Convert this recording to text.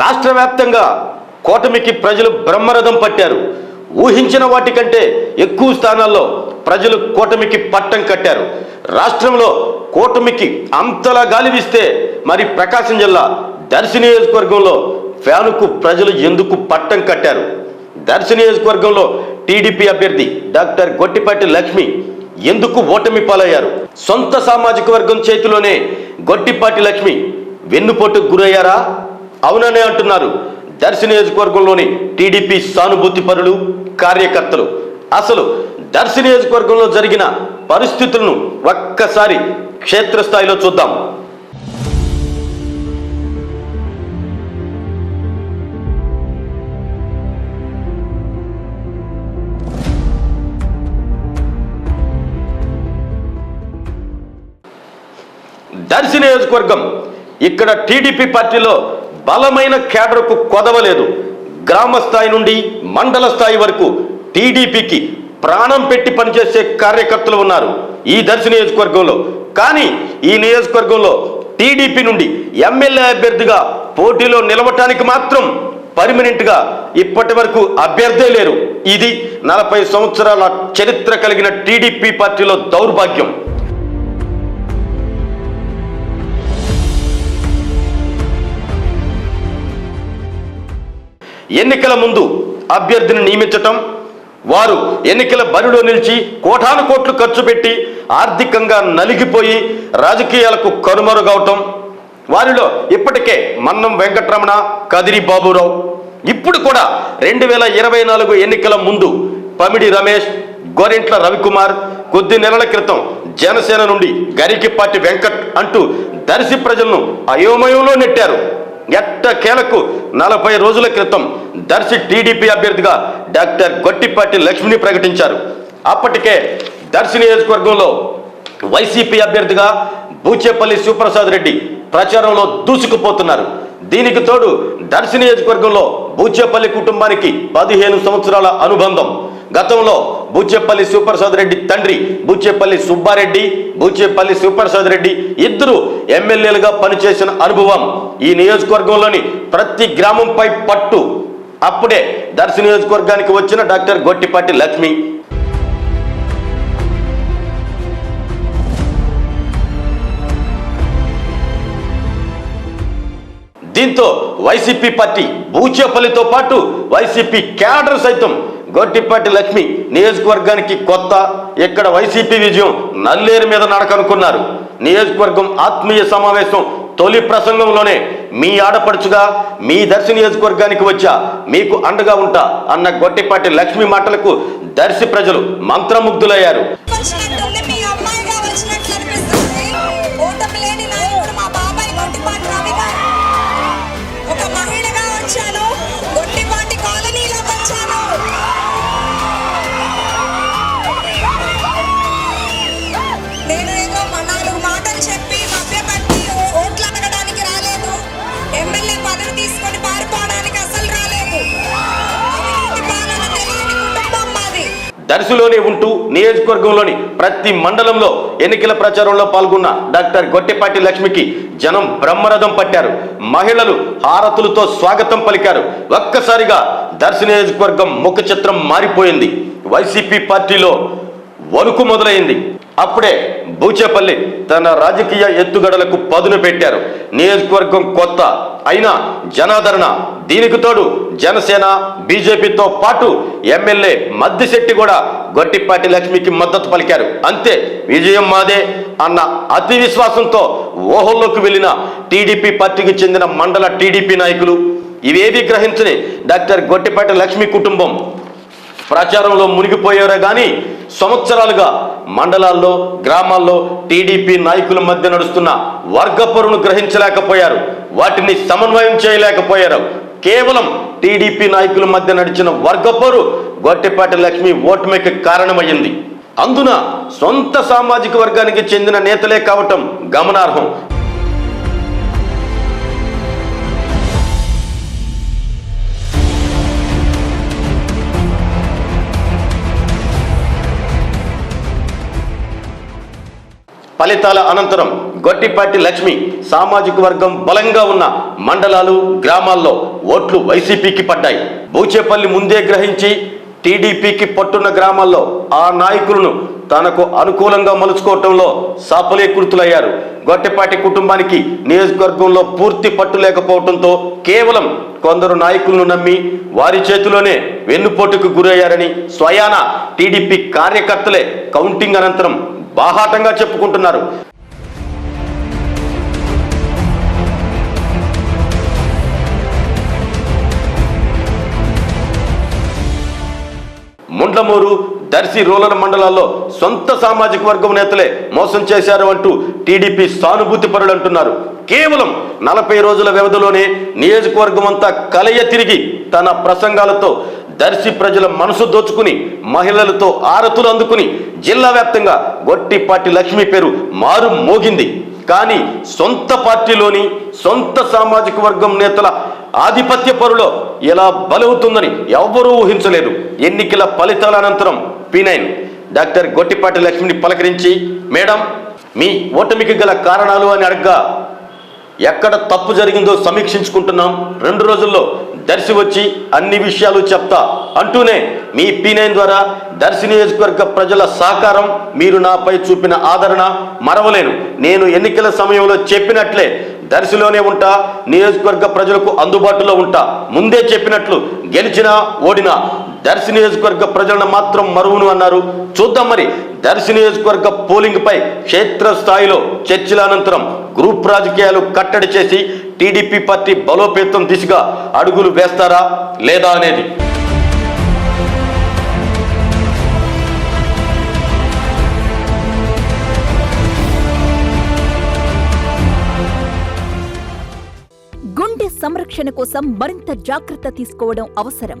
రాష్ట్ర వ్యాప్తంగా కూటమికి ప్రజలు బ్రహ్మరథం పట్టారు. ఊహించిన వాటికంటే ఎక్కువ స్థానాల్లో ప్రజలు కూటమికి పట్టం కట్టారు. రాష్ట్రంలో కూటమికి అంతలా గాలి వీస్తే మరి ప్రకాశం జిల్లా దర్శి నియోజకవర్గంలో ఫ్యానుకు ప్రజలు ఎందుకు పట్టం కట్టారు? దర్శి నియోజకవర్గంలో టీడీపీ అభ్యర్థి డాక్టర్ గొట్టిపాటి లక్ష్మి ఎందుకు ఓటమి పాలయ్యారు? సొంత సామాజిక వర్గం చేతిలోనే గొట్టిపాటి లక్ష్మి వెన్నుపోటుకు గురయ్యారా? అవుననే అంటున్నారు. దర్శి నియోజకవర్గంలోని టీడీపీ సానుభూతి పరులు కార్యకర్తలు. అసలు దర్శి నియోజకవర్గంలో జరిగిన పరిస్థితులను ఒక్కసారి క్షేత్రస్థాయిలో చూద్దాం. దర్శి నియోజకవర్గం ఇక్కడ టీడీపీ పార్టీలో బలమైన కేడర్కు కొదవలేదు. గ్రామ స్థాయి నుండి మండల స్థాయి వరకు టీడీపీకి ప్రాణం పెట్టి పనిచేసే కార్యకర్తలు ఉన్నారు ఈ దర్శి నియోజకవర్గంలో. కానీ ఈ నియోజకవర్గంలో టీడీపీ నుండి ఎమ్మెల్యే అభ్యర్థిగా పోటీలో నిలవటానికి మాత్రం పర్మనెంట్గా ఇప్పటి వరకు అభ్యర్థే లేరు. ఇది నలభై సంవత్సరాల చరిత్ర కలిగిన టీడీపీ పార్టీలో దౌర్భాగ్యం. ఎన్నికల ముందు అభ్యర్థిని నియమించటం వారు ఎన్నికల బరిలో నిలిచి కోటాను కోట్లు ఖర్చు పెట్టి ఆర్థికంగా నలిగిపోయి రాజకీయాలకు కనుమరుగవటం వారిలో ఇప్పటికే మన్నం వెంకటరమణ కదిరి బాబురావు. ఇప్పుడు కూడా రెండు వేల ఇరవై నాలుగు ఎన్నికల ముందు పమిడి రమేష్ గోరింట్ల రవికుమార్ కొద్ది నెలల క్రితం జనసేన నుండి గరికిపాటి వెంకట్ అంటూ దర్శి ప్రజలను అయోమయంలో నెట్టారు. ఎట్టకేలకు నలభై రోజుల క్రితం దర్శి టీడీపీ అభ్యర్థిగా డాక్టర్ గొట్టిపాటి లక్ష్మిని ప్రకటించారు. అప్పటికే దర్శి నియోజకవర్గంలో వైసీపీ అభ్యర్థిగా బూచేపల్లి శివప్రసాద్ రెడ్డి ప్రచారంలో దూసుకుపోతున్నారు. దీనికి తోడు దర్శి నియోజకవర్గంలో బూచేపల్లి కుటుంబానికి పదిహేను సంవత్సరాల అనుబంధం. గతంలో బూచేపల్లి సూపర్ రెడ్డి తండ్రి బూచేపల్లి సుబ్బారెడ్డి బుచ్చేపల్లి సూపర్ రెడ్డి ఇద్దరు ఎమ్మెల్యేలుగా పనిచేసిన అనుభవం ఈ నియోజకవర్గంలోని ప్రతి గ్రామంపై పట్టు. అప్పుడే దర్శ నియోజకవర్గానికి వచ్చిన డాక్టర్ గొట్టిపాటి లక్ష్మి. దీంతో వైసీపీ పార్టీ బూచేపల్లితో పాటు వైసీపీ క్యాడర్ సైతం గొట్టిపాటి లక్ష్మి నియోజకవర్గానికి కొత్త ఇక్కడ వైసీపీ విజయం నల్లేరు మీద నడకనుకున్నారు. నియోజకవర్గం ఆత్మీయ సమావేశం తొలి ప్రసంగంలోనే మీ ఆడపడుచుగా మీ దర్శి నియోజకవర్గానికి వచ్చా మీకు అండగా ఉంటా అన్న గొట్టిపాటి లక్ష్మి మాటలకు దర్శి ప్రజలు మంత్రముగ్ధులయ్యారు. దర్శిలోనే ఉంటూ నియోజకవర్గంలోని ప్రతి మండలంలో ఎన్నికల ప్రచారంలో పాల్గొన్న డాక్టర్ గొట్టెపాటి లక్ష్మికి జనం బ్రహ్మరథం పట్టారు. మహిళలు హారతులతో స్వాగతం పలికారు. ఒక్కసారిగా దర్శి నియోజకవర్గం ముఖ చిత్రం మారిపోయింది. వైసీపీ పార్టీలో వణుకు మొదలైంది. అప్పుడే బూచేపల్లి తన రాజకీయ ఎత్తుగడలకు పదును పెట్టారు. నియోజకవర్గం కొత్త అయినా జనాదరణ దీనికి తోడు జనసేన బీజేపీతో పాటు ఎమ్మెల్యే మద్దిశెట్టి కూడా గొట్టిపాటి లక్ష్మికి మద్దతు పలికారు. అంతే విజయం మాదే అన్న అతి విశ్వాసంతో ఓహోల్లోకి వెళ్ళిన టీడీపీ పార్టీకి చెందిన మండల టీడీపీ నాయకులు. ఇవేవి గ్రహించని డాక్టర్ గొట్టిపాటి లక్ష్మి కుటుంబం. ప్రచారంలో మునిగిపోయారే కానీ సంవత్సరాలుగా మండలాల్లో గ్రామాల్లో టీడీపీ నాయకుల మధ్య నడుస్తున్న వర్గపరును గ్రహించలేకపోయారు. వాటిని సమన్వయం చేయలేకపోయారు. కేవలం టీడీపీ నాయకుల మధ్య నడిచిన వర్గపోరు గొట్టెపాటి లక్ష్మి ఓటమికి కారణమయ్యింది. అందున సొంత సామాజిక వర్గానికి చెందిన నేతలే కావటం గమనార్హం. ఫలితాల అనంతరం గొట్టిపాటి లక్ష్మి సామాజిక వర్గం బలంగా ఉన్న మండలాలు గ్రామాల్లో ఓట్లు వైసీపీకి పడ్డాయి. బూచేపల్లి ముందే గ్రహించి టీడీపీకి పట్టున్న గ్రామాల్లో ఆ నాయకులను తనకు అనుకూలంగా మలుచుకోవటంలో సాఫలీకృతులయ్యారు గొట్టెపాటి కుటుంబానికి నియోజకవర్గంలో పూర్తి పట్టు లేకపోవడంతో కేవలం కొందరు నాయకులను నమ్మి వారి చేతిలోనే వెన్నుపోటుకు గురయ్యారని స్వయాన టీడీపీ కార్యకర్తలే కౌంటింగ్ అనంతరం బాహాటంగా చెప్పుకుంటున్నారు. ముండ్లమూరు దర్శి రూరల్ మండలాల్లో సొంత సామాజిక వర్గం నేతలే మోసం చేశారు అంటూ టీడీపీ సానుభూతి పరులు అంటున్నారు. కేవలం నలభై రోజుల వ్యవధిలోనే నియోజకవర్గం అంతా కలయ తిరిగి తన ప్రసంగాలతో దర్శి ప్రజల మనసు దోచుకుని మహిళలతో ఆరతులు అందుకుని జిల్లా వ్యాప్తంగా గొట్టిపాటి లక్ష్మి పేరు మారు మోగింది. కానీ సొంత పార్టీలోని సొంత సామాజిక వర్గం నేతల ఆధిపత్య పరులో ఎలా బలవుతుందని ఎవ్వరూ ఊహించలేదు. ఎన్నికల ఫలితాల అనంతరం పినైన్ డాక్టర్ గొట్టిపాటి లక్ష్మిని పలకరించి మేడం మీ ఓటమికి గల కారణాలు అని అడగ్గా ఎక్కడ తప్పు జరిగిందో సమీక్షించుకుంటున్నాం. రెండు రోజుల్లో దర్శి వచ్చి అన్ని విషయాలు చెప్తా. అంటూనే మీ పీ నైన్ ద్వారా దర్శి నియోజకవర్గ ప్రజల సహకారం మీరు నాపై చూపిన ఆదరణ మరవలేను. నేను ఎన్నికల సమయంలో చెప్పినట్లే దర్శిలోనే ఉంటా నియోజకవర్గ ప్రజలకు అందుబాటులో ఉంటా. ముందే చెప్పినట్లు గెలిచినా ఓడినా దర్శి నియోజకవర్గ ప్రజలను మాత్రం మరువును అన్నారు. చూద్దాం మరి దర్శి నియోజకవర్గ పోలింగ్ పై క్షేత్ర స్థాయిలో చర్చల అనంతరం గ్రూప్ రాజకీయాలు కట్టడి చేసి టీడీపీ పార్టీ బలోపేతం దిశగా అడుగులు వేస్తారా లేదా అనేది. గుండె సంరక్షణ కోసం మరింత జాగ్రత్త తీసుకోవడం అవసరం.